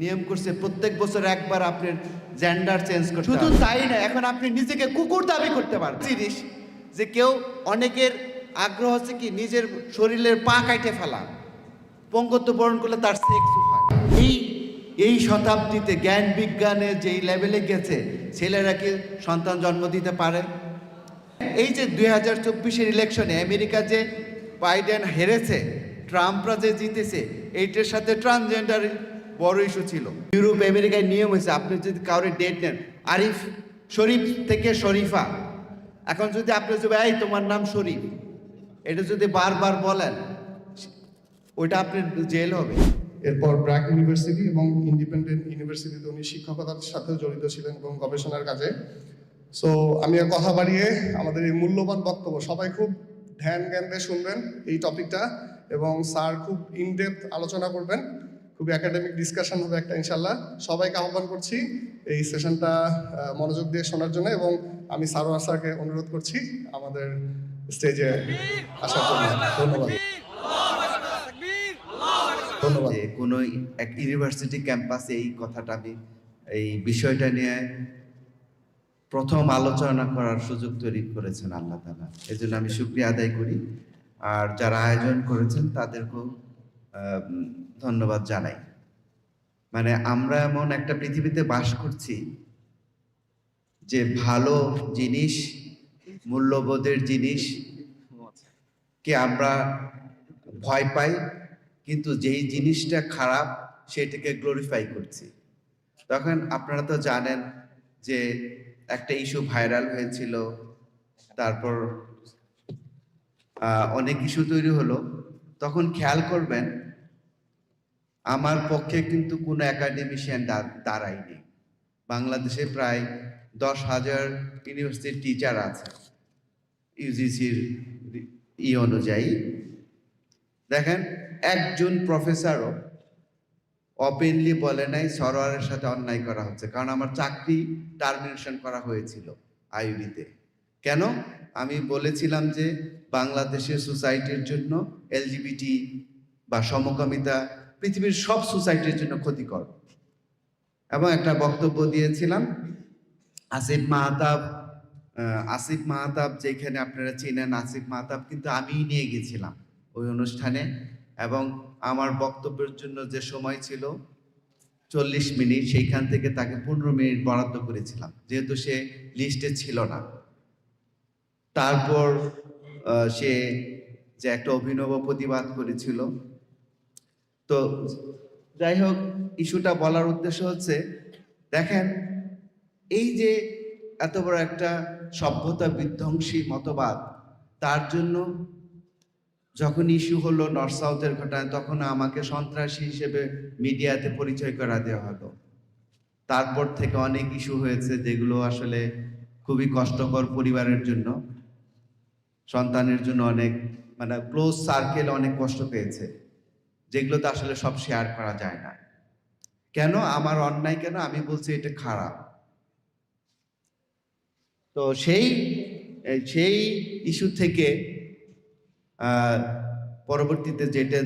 নিয়ম করছে প্রত্যেক বছর একবার আপনার জেন্ডার চেঞ্জ করতে শুধু। তাই না এখন আপনি নিজেকে কুকুর দাবি করতে পারেন জিনিস যে কেউ অনেকের আগ্রহ আছে কি নিজের শরীরের পা কাইটে ফেলা পঙ্গত্ব বরণ করলে তার সেক্স হয়। এই এই শতাব্দীতে জ্ঞান বিজ্ঞানে যেই লেভেলে গেছে ছেলেরা কি সন্তান জন্ম দিতে পারে? এই যে দুই হাজার চব্বিশের ইলেকশনে আমেরিকা যে বাইডেন হেরেছে ট্রাম্পরা যে জিতেছে এইটার সাথে ট্রান্সজেন্ডার বড় ইস্যু ছিল। ইউরোপ আমেরিকায় নিয়ম হয়েছে আপনি যদি কাউরে ডেট নেন আরিফ শরীফ থেকে শরীফা। এখন যদি আপনি যদি এই তোমার নাম শরীফ। এটা যদি বারবার বলেন ওইটা আপনি জেল হবে। এরপর ব্র্যাক ইউনিভার্সিটি এবং ইন্ডিপেন্ডেন্ট ইউনিভার্সিটিতে উনি শিক্ষকতার সাথে জড়িত ছিলেন এবং গবেষণার কাজে। সো আমি আর কথা বাড়িয়ে আমাদের এই মূল্যবান বক্তব্য সবাই খুব ধ্যান জ্ঞান দিয়ে শুনবেন এই টপিকটা এবং স্যার খুব ইনডেপথ আলোচনা করবেন। খুবই একাডেমিক ডিসকাশন হবে একটা ইনশাল্লাহ সবাইকে আহ্বান করছি এই সেশনটা মনোযোগ দিয়ে শোনার জন্য এবং আমি সারোয়ার স্যারকে অনুরোধ করছি আমাদের স্টেজে আসার জন্য। ধন্যবাদ। ধন্যবাদ। কোনো এক ইউনিভার্সিটি ক্যাম্পাসে এই কথাটা আমি, এই বিষয়টা নিয়ে প্রথম আলোচনা করার সুযোগ তৈরি করেছেন আল্লাহ তালা এই জন্য আমি শুক্রিয়া আদায় করি। আর যারা আয়োজন করেছেন তাদেরকেও ধন্যবাদ জানাই। মানে আমরা এমন একটা পৃথিবীতে বাস করছি যে ভালো জিনিস, মূল্যবোধের জিনিস কে আমরা ভয় পাই, কিন্তু যেই জিনিসটা খারাপ সেটাকে গ্লোরিফাই করছি। তখন আপনারা তো জানেন যে একটা ইস্যু ভাইরাল হয়েছিল, তারপর অনেক ইস্যু তৈরি হলো। তখন খেয়াল করবেন আমার পক্ষে কিন্তু কোনো একাডেমিশিয়ান দাঁড়ায়নি। বাংলাদেশে প্রায় দশ হাজার ইউনিভার্সিটির টিচার আছে। ইউজিসির ই অনুযায়ী। দেখেন, একজন প্রফেসরও ওপেনলি বলে নাই, সরোয়ারের সাথে অন্যায় করা হচ্ছে। কারণ আমার চাকরি টার্মিনেশন করা হয়েছিল আইউবিতে কেন? আমি বলেছিলাম যে বাংলাদেশের সোসাইটির জন্য এলজিবিটি বা সমকামিতা পৃথিবীর সব সোসাইটির জন্য ক্ষতিকর। এবং একটা বক্তব্য দিয়েছিলাম, আসিফ মাহতাব আসিফ মাহতাব যেখানে আপনারা চেনেন, আসিফ মাহতাব কিন্তু আমিই নিয়ে গেছিলাম ওই অনুষ্ঠানে। এবং আমার বক্তব্যের জন্য যে সময় ছিল, চল্লিশ মিনিট, সেইখান থেকে তাকে পনেরো মিনিট বরাদ্দ করেছিলাম। যেহেতু সে লিস্টে ছিল না। তারপর সে যে একটা অভিনব প্রতিবাদ করেছিল তো যাই হোক ইস্যুটা বলার উদ্দেশ্য হচ্ছে, দেখেন, এই যে এত বড় একটা সভ্যতা বিধ্বংসী মতবাদ, তার জন্য যখন ইস্যু হলো নর্থ সাউথের ঘটনায় তখন আমাকে সন্ত্রাসী হিসেবে মিডিয়াতে পরিচয় করা দেওয়া হলো। তারপর থেকে অনেক ইস্যু হয়েছে যেগুলো আসলে খুবই কষ্টকর পরিবারের জন্য। সন্তানের জন্য অনেক মানে ক্লোজ সার্কেল অনেক কষ্ট পেয়েছে। যেগুলোতে আসলে সব শেয়ার করা যায় না। কেন? আমার অন্যায় কেন? আমি বলছি এটা খারাপ। তো সেই সেই ইস্যু থেকে পরবর্তীতে যেটা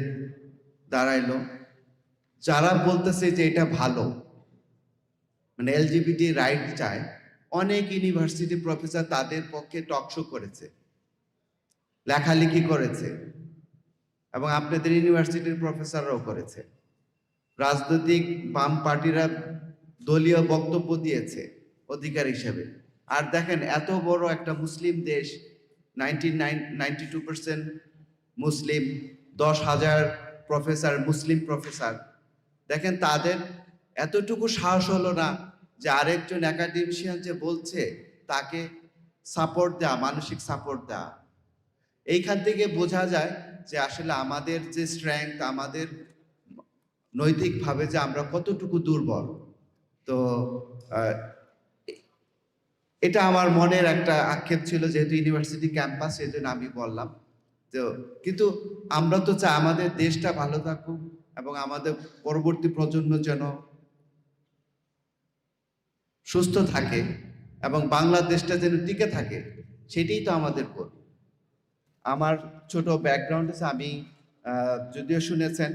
দাঁড়াইলো, যারা বলতেছে যে এটা ভালো মানে এলজিবিটি রাইট চায়, অনেক ইউনিভার্সিটি প্রফেসর তাদের পক্ষে টকশো করেছে, লেখালেখি করেছে। এবং আপনাদের ইউনিভার্সিটির প্রফেসররাও করেছে। রাজনৈতিক বাম পার্টিরা দলীয় বক্তব্য দিয়েছে অধিকার হিসেবে। আর দেখেন, এত বড় একটা মুসলিম দেশ ninety nine ninety two percent মুসলিম, দশ হাজার প্রফেসর, মুসলিম প্রফেসর। দেখেন, তাদের এতটুকু সাহস হলো না যে আরেকজন একাডেমিশিয়ান যে বলছে, তাকে সাপোর্ট দেওয়া মানসিক সাপোর্ট দেওয়া এইখান থেকে বোঝা যায় যে আসলে আমাদের যে স্ট্রেংথ আমাদের নৈতিকভাবে যে আমরা কতটুকু দুর্বল। তো এটা আমার মনের একটা আক্ষেপ ছিল যেহেতু ইউনিভার্সিটি ক্যাম্পাস এই জন্য আমি বললাম। তো, কিন্তু আমরা তো চাই আমাদের দেশটা ভালো থাকুক এবং আমাদের পরবর্তী প্রজন্ম যেন সুস্থ থাকে এবং বাংলাদেশটা যেন টিকে থাকে, সেটাই তো আমাদের আমার ছোট ব্যাকগ্রাউন্ড আছে আমি যদিও শুনেছেন,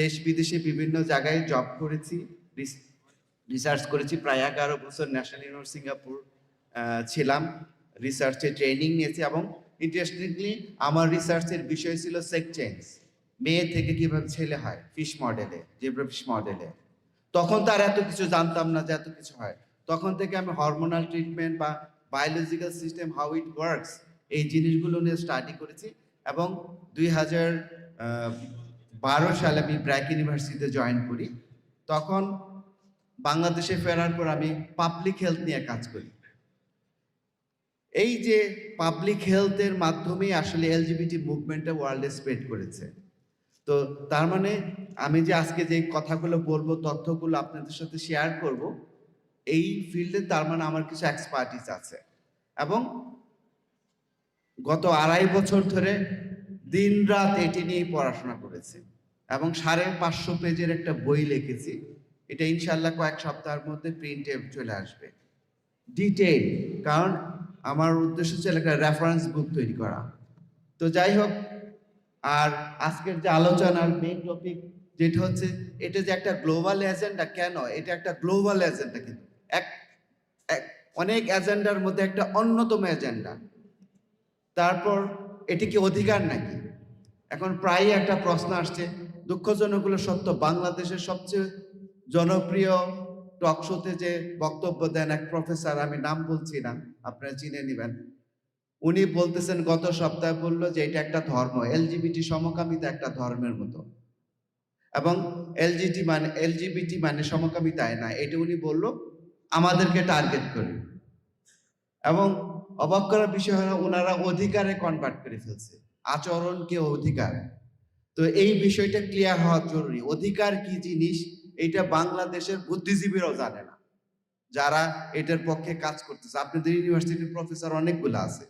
দেশ বিদেশে বিভিন্ন জায়গায় জব করেছি রিসার্চ করেছি, প্রায় এগারো বছর ন্যাশনাল ইউনিভার্সিটি সিঙ্গাপুর ছিলাম। রিসার্চে ট্রেনিং নিয়েছি এবং ইন্টারেস্টিংলি আমার রিসার্চের বিষয় ছিল সেক চেঞ্জ মেয়ে থেকে কীভাবে ছেলে হয় ফিশ মডেলে জেব্রা ফিশ মডেলে তখন তার এত কিছু জানতাম না যে এত কিছু হয়। তখন থেকে আমি হরমোনাল ট্রিটমেন্ট বা biological system how it works এই জিনিসগুলো নিয়ে স্টাডি করেছি এবং দুই হাজার বারো সালে আমি ব্র্যাক ইউনিভার্সিটিতে জয়েন করি। তখন বাংলাদেশে ফেরার পর আমি পাবলিক হেলথ নিয়ে কাজ করি। এই যে পাবলিক হেলথের মাধ্যমে আসলে এলজিবিটি মুভমেন্টটা ওয়ার্ল্ডে স্প্রেড করেছে। তো তার মানে আমি যে আজকে যে কথাগুলো বলব, তথ্যগুলো আপনাদের সাথে শেয়ার করব, এই ফিল্ডে তার মানে আমার কিছু এক্সপার্টিস আছে। এবং গত আড়াই বছর ধরে দিন রাত এটি নিয়ে পড়াশোনা করেছি এবং সাড়ে পাঁচশো পেজের একটা বই লিখেছি। এটা ইনশাল্লাহ কয়েক সপ্তাহের মধ্যে প্রিন্টে চলে আসবে। ডিটেইল কারণ আমার উদ্দেশ্য ছিল একটা রেফারেন্স বুক তৈরি করা। তো যাই হোক, আর আজকের যে আলোচনার মেইন টপিক যেটা হচ্ছে, এটা যে একটা গ্লোবাল এজেন্ডা কেন? এটা একটা গ্লোবাল এজেন্ডা কিন্তু। এক- অনেক এজেন্ডার মধ্যে একটা অন্যতম এজেন্ডা তারপর এটি কি অধিকার নাকি? এখন প্রায় একটা প্রশ্ন আসছে দুঃখজনক হলো সত্য, বাংলাদেশের সবচেয়ে জনপ্রিয় টক শোতে যে বক্তব্য দেন এক প্রফেসর আমি নাম বলছি না, আপনারা চিনে নেবেন। উনি বলতেছেন, গত সপ্তাহে বলল যে এটা একটা ধর্ম, এলজিবিটি সমকামিতা একটা ধর্মের মতো। এবং এলজিটি মানে এলজিবিটি মানে সমকামিতায় না, এটা উনি বলল, আমাদেরকে টার্গেট করে। এবং অবাক করার বিষয় হলো ওনারা অধিকারে কনভার্ট করে ফেলছে। আচরণকে অধিকার। তো এই বিষয়টা ক্লিয়ার হওয়া জরুরি। অধিকার কি জিনিস? এটা বাংলাদেশের বুদ্ধিজীবীরাও জানে না। যারা এটার পক্ষে কাজ করতেছে। আপনাদের ইউনিভার্সিটির প্রফেসর অনেকগুলো আছে।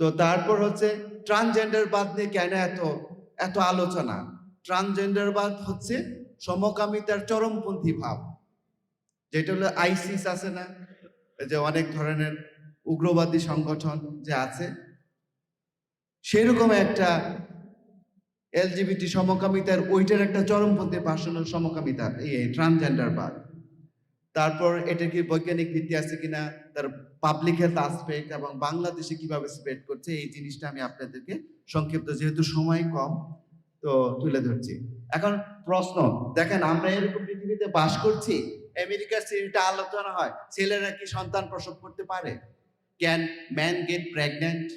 তো তারপর হচ্ছে ট্রান্সজেন্ডার বাদ নিয়ে কেন এত এত আলোচনা? ট্রান্সজেন্ডার বাদ হচ্ছে সমকামিতার চরমপন্থী ভাব। যেটা হলো আইসিস আছে না? যে অনেক ধরনের উগ্রবাদী সংগঠন যে আছে, সেরকম একটা এলজিবিটি সমকামিতার, ওইটার একটা চরমপন্থী পার্সোনাল সমকামিতা, এই ট্রান্সজেন্ডার বাদ। তারপর এটা কি বৈজ্ঞানিক ভিত্তি আছে কিনা, তার পাবলিক হেলথ আসপেক্ট এবং বাংলাদেশে কীভাবে স্প্রেড করছে, এই জিনিসটা আমি আপনাদেরকে সংক্ষিপ্ত, যেহেতু সময় কম, তো তুলে ধরছি। এখন প্রশ্ন, দেখেন আমরা এরকম পৃথিবীতে বাস করছি, আমেরিকার সিরিটা আলোচনা হয়, ছেলেরা কি সন্তান প্রসব করতে পারে? ক্যান ম্যান গেট প্রেগন্যান্ট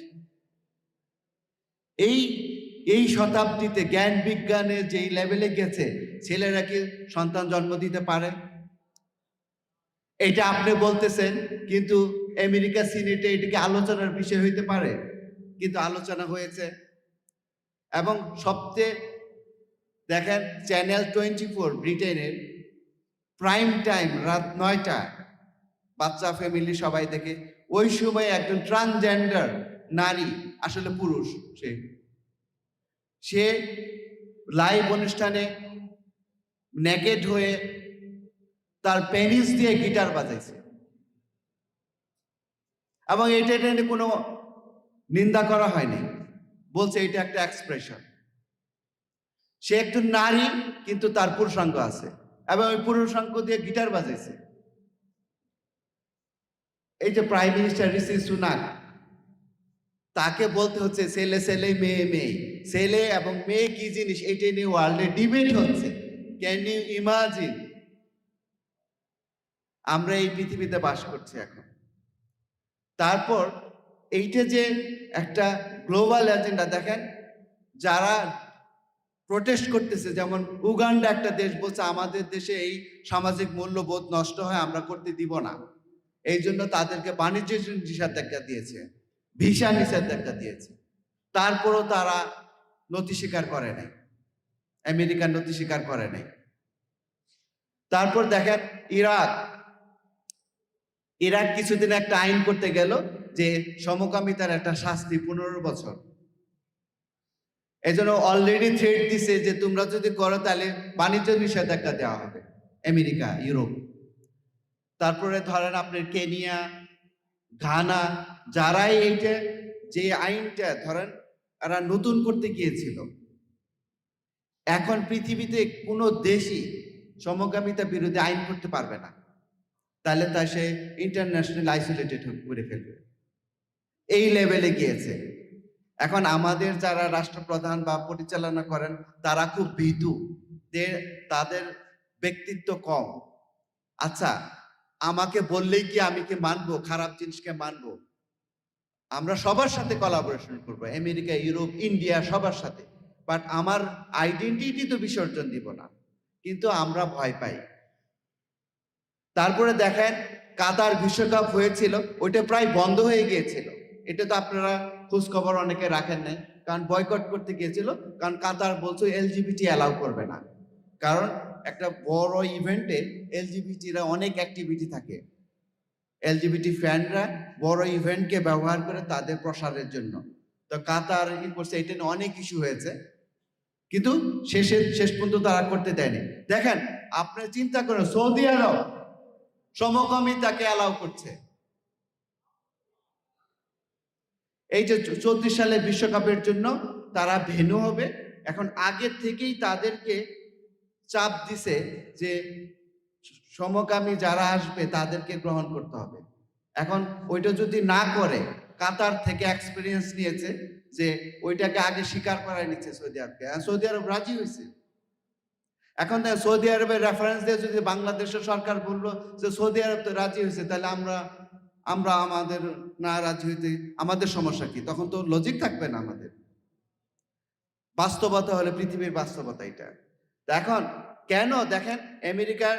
এই এই শতাব্দীতে জ্ঞান বিজ্ঞানে যেই লেভেলে গেছে, ছেলেরা কি সন্তান জন্ম দিতে পারে? এটা আপনি বলতেছেন, কিন্তু আমেরিকা সিনেটে এটাকে আলোচনার বিষয় হইতে পারে, কিন্তু আলোচনা হয়েছে। এবং সবচেয়ে, দেখেন, চ্যানেল টোয়েন্টি ফোর, ব্রিটেনের প্রাইম টাইম, রাত নয়টা, বাচ্চা ফ্যামিলি সবাই দেখে ওই সময় একজন ট্রান্সজেন্ডার নারী, আসলে পুরুষ, সে। সে লাইভ অনুষ্ঠানে নেকেড হয়ে তার পেনিস দিয়ে গিটার বাজাইছে। এবং এটা এটা নিয়ে কোনো নিন্দা করা হয়নি। বলছে, এটা একটা এক্সপ্রেশন সে একজন নারী, কিন্তু তার পুরুষাঙ্গ আছে। এবং ওই পুরুষাঙ্গ দিয়ে গিটার বাজাইছে। এই যে প্রাইম মিনিস্টার ঋষি সুনাক তাকে বলতে হচ্ছে ছেলে ছেলে, মেয়ে মেয়ে। ছেলে এবং মেয়ে কি জিনিস? এটা নিয়ে ওয়ার্ল্ডে ডিবেট হচ্ছে। ক্যান ইউ ইমাজিন আমরা এই পৃথিবীতে বাস করছি এখন। তারপর এইটা যে একটা গ্লোবাল এজেন্ডা দেখেন, যারা প্রোটেস্ট করতেছে, যেমন উগান্ডা একটা দেশ বলছে, আমাদের দেশে এই সামাজিক মূল্যবোধ নষ্ট হয়, আমরা করতে দিব না। এই জন্য তাদেরকে বাণিজ্য নিষেধাজ্ঞা দিয়েছে, ভিসা নিষেধাজ্ঞা দিয়েছে। তারপরও তারা নথি স্বীকার করে নাই, আমেরিকার নথি স্বীকার করে নাই। তারপর দেখেন ইরাক ইরাক কিছুদিন একটা আইন করতে গেল যে সমকামিতার একটা শাস্তি পনেরো বছর। এই জন্য অলরেডি থ্রেট দিছে যে তোমরা যদি করো তাহলে বাণিজ্য নিষেধাজ্ঞা দেওয়া হবে, আমেরিকা, ইউরোপ। তারপরে ধরেন আপনার কেনিয়া, ঘানা, যারাই এইটা যে আইনটা ধরেন এরা নতুন করতে গিয়েছিল। এখন পৃথিবীতে কোনো দেশই সমকামিতা বিরোধী আইন করতে পারবে না। তাহলে তা সে ইন্টারন্যাশনাল আইসোলেটেড করে ফেলবে। এই লেভেলে গিয়েছে। এখন আমাদের যারা রাষ্ট্রপ্রধান বা পরিচালনা করেন, তারা খুব ভীতু। তাদের ব্যক্তিত্ব কম। আচ্ছা আমাকে বললেই কি আমি কি মানবো? খারাপ জিনিসকে মানবো? আমরা সবার সাথে কোলাবোরেশন করব, আমেরিকা, ইউরোপ, ইন্ডিয়া, সবার সাথে। বাট আমার আইডেন্টিটি তো বিসর্জন দিব না। কিন্তু আমরা ভয় পাই। তারপরে দেখেন, কাতার বিশ্বকাপ হয়েছিল, ওইটা প্রায় বন্ধ হয়ে গিয়েছিল। এটা তো আপনারা খোঁজ খবর অনেকে রাখেন নাই। কারণ বয়কট করতে গিয়েছিল, কারণ কাতার বলছো এলজিবিটি অ্যালাউ করবে না। কারণ একটা বড় ইভেন্টে এলজিবিটিরা অনেক অ্যাক্টিভিটি থাকে। এলজিবিটি ফ্যানরা বড় ইভেন্টকে ব্যবহার করে তাদের প্রসারের জন্য। তো কাতার ই করছে এটা নিয়ে অনেক ইস্যু হয়েছে। কিন্তু শেষে, শেষ পর্যন্ত তারা করতে দেয়নি। দেখেন, আপনি চিন্তা করেন, সৌদি আরব সমকামী তাকে অ্যালাউ করছে। এই যে চৌত্রিশ সালে বিশ্বকাপের জন্য তারা ভেনু হবে। এখন আগের থেকেই তাদেরকে চাপ দিছে যে সমকামী যারা আসবে তাদেরকে গ্রহণ করতে হবে। এখন ওইটা যদি না করে, কাতার থেকে এক্সপিরিয়েন্স নিয়েছে যে ওইটাকে আগে স্বীকার করাই নিচ্ছে সৌদি আরবকে। আর সৌদি আরব রাজি হয়েছে এখন সৌদি আরবের রেফারেন্স দিয়ে যদি বাংলাদেশের সরকার বলল যে সৌদি আরব তো রাজি হয়েছে তাহলে আমরা আমরা আমাদের না রাজি হইতে, আমাদের সমস্যা কি? তখন তো লজিক থাকবে না আমাদের। বাস্তবতা হলে পৃথিবীর বাস্তবতা এটা। এখন কেন দেখেন আমেরিকার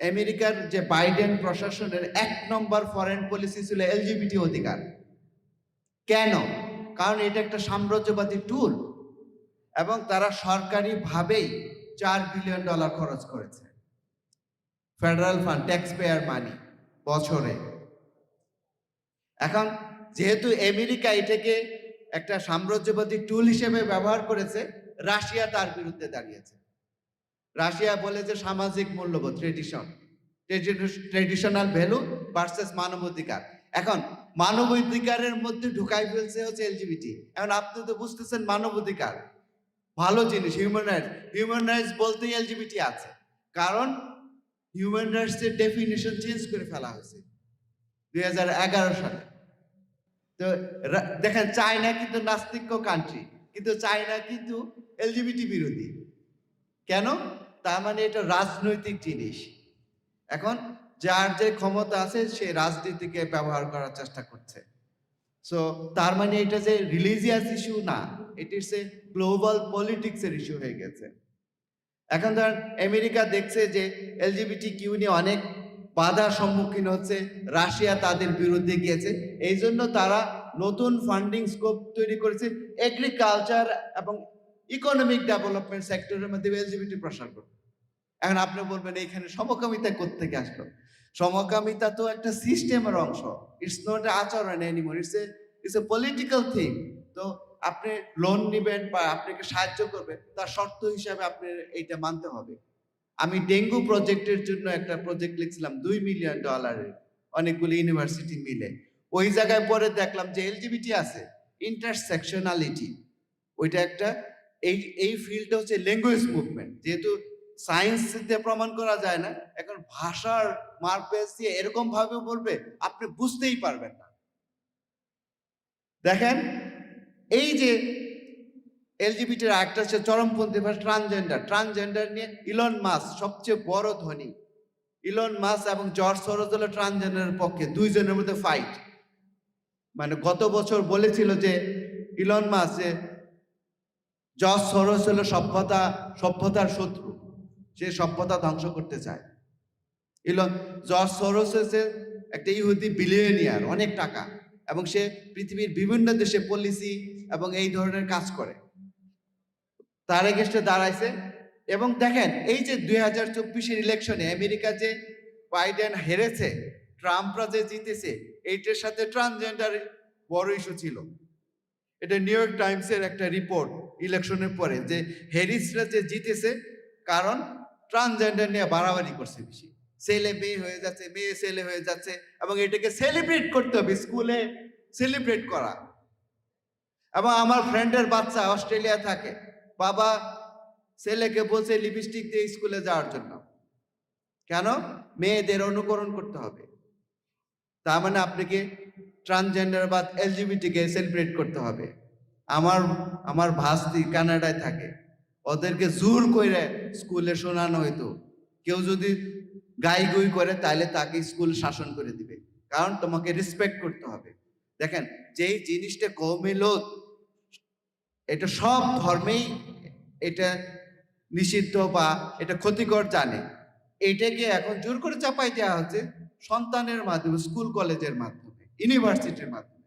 আমেরিকার যে বাইডেন প্রশাসনের এক নম্বর ফরেন পলিসি ছিল এলজিবিটি অধিকার। কেন? কারণ এটা একটা সাম্রাজ্যবাদী টুল এবং তারা সরকারিভাবেই চার বিলিয়ন ডলার খরচ করেছে। Federal fund taxpayer money বছরে। এখন যেহেতু আমেরিকা এটাকে একটা সাম্রাজ্যবাদী টুল হিসেবে ব্যবহার করেছে, রাশিয়া তার বিরুদ্ধে দাঁড়িয়েছে। রাশিয়া বলে যে সামাজিক মূল্যবোধ ট্রেডিশন ট্রেডিশনাল ভ্যালু ভার্সেস মানবাধিকার। এখন, মানবাধিকারের মধ্যে ঢুকাই ফেলছে হচ্ছে এলজিবিটি এখন আপনি তো বুঝতেছেন মানবাধিকার। ভালো জিনিস হিউম্যান রাইটস হিউম্যান রাইটস বলতেই এলজিবিটি আছে। কারণ হিউম্যান রাইটস এর ডেফিনেশন চেঞ্জ করে ফেলা হয়েছে। দুই হাজার এগারো সালে। তো দেখেন চায়না কিন্তু নাস্তিক কান্ট্রি কিন্তু চায়না কিন্তু এলজিবিটি বিরোধী। কেন? তার মানে এটা রাজনৈতিক জিনিস। এখন যার যে ক্ষমতা আছে, সে রাজনীতিকে ব্যবহার করার চেষ্টা করছে। সো তার মানে এটা যে রিলিজিয়াস ইস্যু না এটি সে গ্লোবাল পলিটিক্সের ইস্যু হয়ে গেছে। এখন ধর আমেরিকা দেখছে যে এলজিবিটি কিউ নিয়ে অনেক বাধার সম্মুখীন হচ্ছে, রাশিয়া তাদের বিরুদ্ধে গিয়েছে। এই জন্য তারা নতুন ফান্ডিং স্কোপ তৈরি করেছে এগ্রিকালচার এবং ইকোনমিক ডেভেলপমেন্ট সেক্টরের মধ্যে এলজিবিটি প্রসার করবে। এখন আপনি বলবেন, এইখানে সমকামিতা কোত্থেকে আসলো? সমকামিতা তো একটা সিস্টেমের অংশ। ইটস নট আচরণ anymore it's a it's a political thing তো আপনি লোন নেবেন বা আপনাকে সাহায্য করবে, তার শর্ত হিসাবে আপনি এইটা মানতে হবে। আমি ডেঙ্গু প্রজেক্টের জন্য একটা প্রজেক্ট লিখছিলাম, দুই মিলিয়ন ডলারের অনেকগুলি ইউনিভার্সিটি মিলে। ওই জায়গায় পরে দেখলাম যে এলজিবিটি আছে। ইন্টারসেকশনালিটি ওইটা একটা এই এই ফিল্ডটা হচ্ছে ল্যাঙ্গুয়েজ মুভমেন্ট যেহেতু সায়েন্স দিয়ে প্রমাণ করা যায় না, এখন ভাষার মারপেস দিয়ে এরকম ভাবে বলবে, আপনি বুঝতেই পারবেন না। দেখেন, এই যে এলজিবিটির একটা হচ্ছে চরমপন্থী বা ট্রান্সজেন্ডার ট্রান্সজেন্ডার নিয়ে ইলন মাস সবচেয়ে বড় ধনী। ইলন মাস এবং জর্জ সরোজ হলো ট্রান্সজেন্ডারের পক্ষে, দুইজনের মধ্যে ফাইট মানে গত বছর বলেছিল যে ইলন মাস যে জর্জ সরোজ হলো সভ্যতা, সভ্যতার শত্রু। সে সভ্যতা ধ্বংস করতে চায়। ইলন জর্জ সরোজ হচ্ছে একটা ইহুদি বিলিয়নিয়ার অনেক টাকা। এবং সে পৃথিবীর বিভিন্ন দেশে পলিসি এবং এই ধরনের কাজ করে। তার এগেস্টে দাঁড়াইছে। এবং দেখেন, এই যে দুই হাজার চব্বিশের ইলেকশনে আমেরিকা যে বাইডেন হেরেছে ট্রাম্পরা যে জিতেছে, এইটার সাথে ট্রান্সজেন্ডার বড় ইস্যু ছিল। এটা নিউ ইয়র্ক টাইমসের একটা রিপোর্ট ইলেকশনের পরে যে হ্যারিসরা যে জিতেছে, কারণ ট্রান্সজেন্ডার নিয়ে বাড়াবাড়ি করছে বেশি। ছেলে মেয়ে হয়ে যাচ্ছে, মেয়ে ছেলে হয়ে যাচ্ছে, এবং এটাকে সেলিব্রেট করতে হবে, স্কুলে সেলিব্রেট করা। এবং আমার ফ্রেন্ডের বাচ্চা অস্ট্রেলিয়া থাকে, বাবা ছেলেকে বলছে লিপস্টিক দিয়ে স্কুলে যাওয়ার জন্য। কেন? মেয়েদের অনুকরণ করতে হবে। তার মানে আপনাকে ট্রান্সজেন্ডার বা এলজিবিটিকে সেলিব্রেট করতে হবে। আমার আমার ভাস্তি কানাডায় থাকে। ওদেরকে জোর করে স্কুলে শোনানো হইতো। কেউ যদি গাই গুই করে তাহলে তাকে স্কুল শাসন করে দিবে। কারণ তোমাকে রেসপেক্ট করতে হবে। দেখেন, যেই জিনিসটা কৌমিলত এটা সব ধর্মেই এটা নিষিদ্ধ বা এটা ক্ষতিকর জানে। এটাকে এখন জোর করে চাপাই দেওয়া হচ্ছে সন্তানের মাধ্যমে, স্কুল, কলেজের মাধ্যমে। ইউনিভার্সিটির মাধ্যমে।